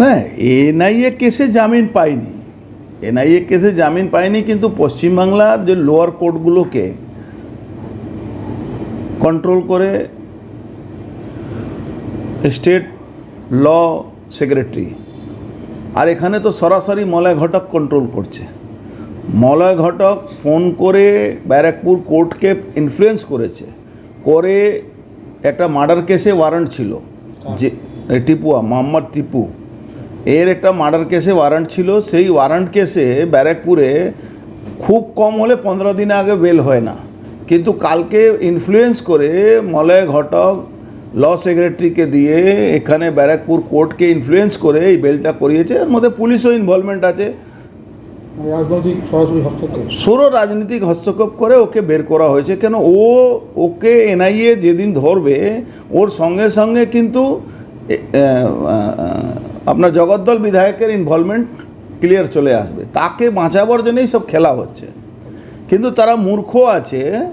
না এনআইএ কেসে জামিন পায়নি। এনআইএ কেসে জামিন পায়নি কিন্তু পশ্চিমবাংলার যে লোয়ার কোর্টগুলোকে কন্ট্রোল করে স্টেট ল সেক্রেটারি আর এখানে তো সরাসরি মলয় ঘটক কন্ট্রোল করছে। মলয় ঘটক ফোন করে ব্যারাকপুর কোর্টকে ইনফ্লুয়েন্স করেছে। করে একটা মার্ডার কেসে ওয়ারেন্ট ছিল। যে টিপুয়া মোহাম্মদ টিপু। এর একটা মার্ডার কেসে ওয়ারেন্ট ছিল। সেই ওয়ারেন্ট কেসে ব্যারাকপুরে খুব কম হলে পনেরো দিন আগে বেল হয় না। কিন্তু কালকে ইনফ্লুয়েন্স করে মলয় ঘটক ল সেক্রেটারিকে দিয়ে এখানে ব্যারাকপুর কোর্টকে ইনফ্লুয়েন্স করে এই বেলটা করিয়েছে। এর মধ্যে পুলিশও ইনভলভমেন্ট আছে। রাজনৈতিক সরাসরি হস্তক্ষেপ। সৌর রাজনৈতিক হস্তক্ষেপ করে ওকে বের করা হয়েছে। কেন ও ওকে এনআইএ যেদিন ধরবে ওর সঙ্গে সঙ্গে কিন্তু আপনার জগদ্দল বিধায়কের ইনভলভমেন্ট ক্লিয়ার চলে আসবে। তাকে বাঁচাবার জন্যই সব খেলা হচ্ছে। কিন্তু তারা মূর্খ আছে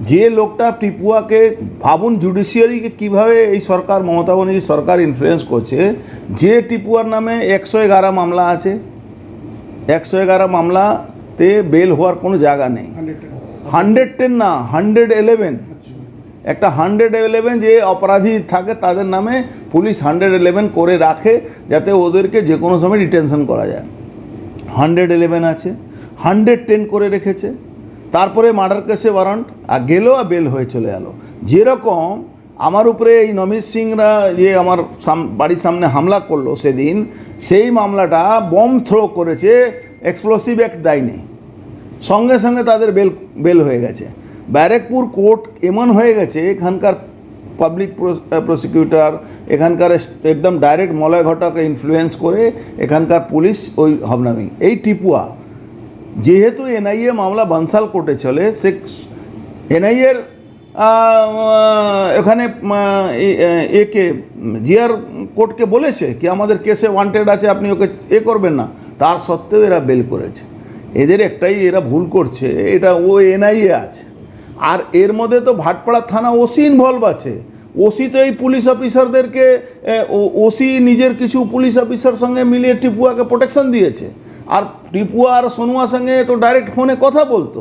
যে লোকটা টিপুয়াকে ভাবুন জুডিশিয়ারিকে কীভাবে এই সরকার মমতা ব্যানার্জি সরকার ইনফ্লুয়েন্স করছে যে টিপুয়ার নামে একশো এগারো মামলা আছে। একশো এগারো মামলাতে বেল হওয়ার কোনো জায়গা নেই। Hundred ten. না হান্ড্রেড ইলেভেন একটা হান্ড্রেড ইলেভেন যে অপরাধী থাকে তাদের নামে পুলিশ হান্ড্রেড ইলেভেন করে রাখে যাতে ওদেরকে যে কোনো সময় ডিটেনশন করা যায়। হান্ড্রেড ইলেভেন আছে হান্ড্রেড টেন করে রেখেছে। তারপরে মার্ডার কেসে ওয়ারান্ট আর গেলো আর বেল হয়ে চলে এলো। যেরকম আমার উপরে এই নমিত সিংরা যে আমার সাম- বাড়ির সামনে হামলা করল সেদিন, সেই মামলাটা বম থ্রো করেছে এক্সপ্লোসিভ অ্যাক্ট দেয়নি। সঙ্গে সঙ্গে তাদের বেল বেল হয়ে গেছে। ব্যারেকপুর কোর্ট এমন হয়ে গেছে, এখানকার পাবলিক প্রসিকিউটর এখানকার একদম ডাইরেক্ট মলয় ঘটককে ইনফ্লুয়েন্স করে এখানকার পুলিশ ওই হবনামি। এই টিপুয়া, যেহেতু এনআইএ মামলা বানসাল কোর্টে চলে, সে এনআইএর এখানে একে জিআর কোর্টকে বলেছে কি, আমাদের কেসে ওয়ান্টেড আছে, আপনি ওকে এ করবেন না। তার সত্ত্বেও এরা বেল করেছে। এদের একটাই, এরা ভুল করছে, এটা ও এনআইএ আছে। আর এর মধ্যে তো ভাটপাড়া থানা ওসি ইনভলভ আছে। ওসি তো এই পুলিশ অফিসারদেরকে ওসি নিজের কিছু পুলিশ অফিসার সঙ্গে মিলিয়ে টিপুয়াকে প্রোটেকশন দিয়েছে। আর টিপুয়া আর সোনুয়ার সঙ্গে তো ডাইরেক্ট ফোনে কথা বলতো।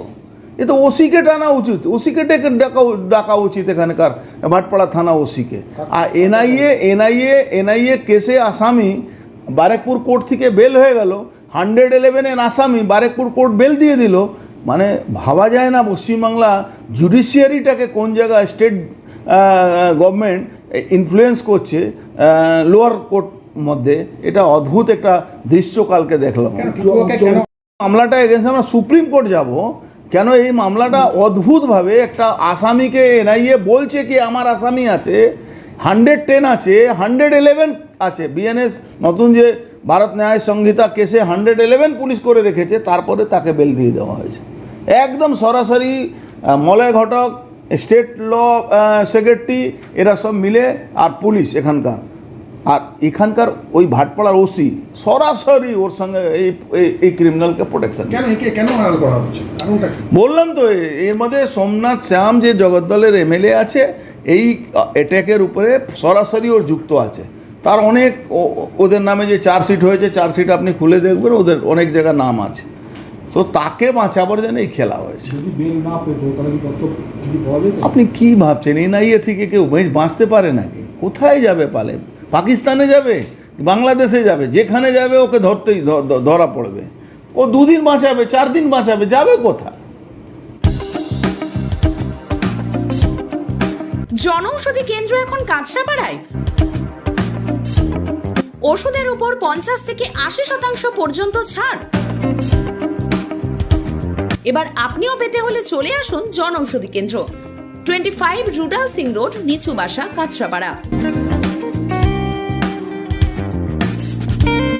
এ তো ওসিকে টানা উচিত, ওসিকে ডেকে ডাকা ডাকা উচিত এখানকার ভাটপাড়া থানা ওসিকে। আর এনআইএ এনআইএ এনআইএ কেসে আসামি বারেকপুর কোর্ট থেকে বেল হয়ে গেল। হান্ড্রেড ইলেভেনের আসামি বারেকপুর কোর্ট বেল দিয়ে দিল। মানে ভাবা যায় না পশ্চিমবাংলা জুডিশিয়ারিটাকে কোন জায়গায় স্টেট গভর্নমেন্ট ইনফ্লুয়েন্স করছে লোয়ার কোর্ট মধ্যে। এটা অদ্ভুত একটা দৃশ্য কালকে দেখলাম। মামলাটা এগেন্স্ট আমরা সুপ্রিম কোর্ট যাব। কেন এই মামলাটা অদ্ভুতভাবে একটা আসামিকে এনআইএ বলছে কি আমার আসামি আছে হান্ড্রেড টেন আছে হান্ড্রেড ইলেভেন আছে। বিএনএস নতুন যে ভারত ন্যায় সংহিতা কেসে হান্ড্রেড ইলেভেন পুলিশ করে রেখেছে তারপরে তাকে বেল দিয়ে দেওয়া হয়েছে। একদম সরাসরি Malay Ghatak state law secretary এরা সব মিলে আর পুলিশ এখানকার। আর এখানকার ওই ভাটপাড়ার ওসি সরাসরি ওর সঙ্গে এই এই- ক্রিমিনালকে প্রোটেকশন কেন কেন করা হচ্ছে? বললাম তো এর মধ্যে সোমনাথ শ্যাম যে জগদ্দলের এমএলএ আছে এই অ্যাট্যাকের উপরে সরাসরি ওর যুক্ত আছে। তার অনেক ওদের নামে যে চার্জশিট হয়েছে চার্জশিট আপনি খুলে দেখবেন ওদের অনেক জায়গায় নাম আছে। তো তাকে বাঁচাবার জন্য এই খেলা হয়েছে। আপনি কি ভাবছেন? এনআইএ থেকে কেউ বেশ বাঁচতে পারে নাকি? কোথায় যাবে পালে? পাকিস্তানে যাবে? বাংলাদেশে যাবে? যেখানে যাবে ওকে ধরতেই ধরা পড়বে। ও দুদিন বাঁচাবে চার দিন বাঁচাবে যাবে কোথায়? জনৌষধি কেন্দ্র এখন কাঁচরাপাড়ায়। ওষুধের উপর পঞ্চাশ থেকে আশি শতাংশ পর্যন্ত ছাড়। এবার আপনিও পেতে হলে চলে আসুন Janaushadhi Kendra. Twenty five Rudal Singh road, নিচু বাসা, কাঁচরাপাড়া।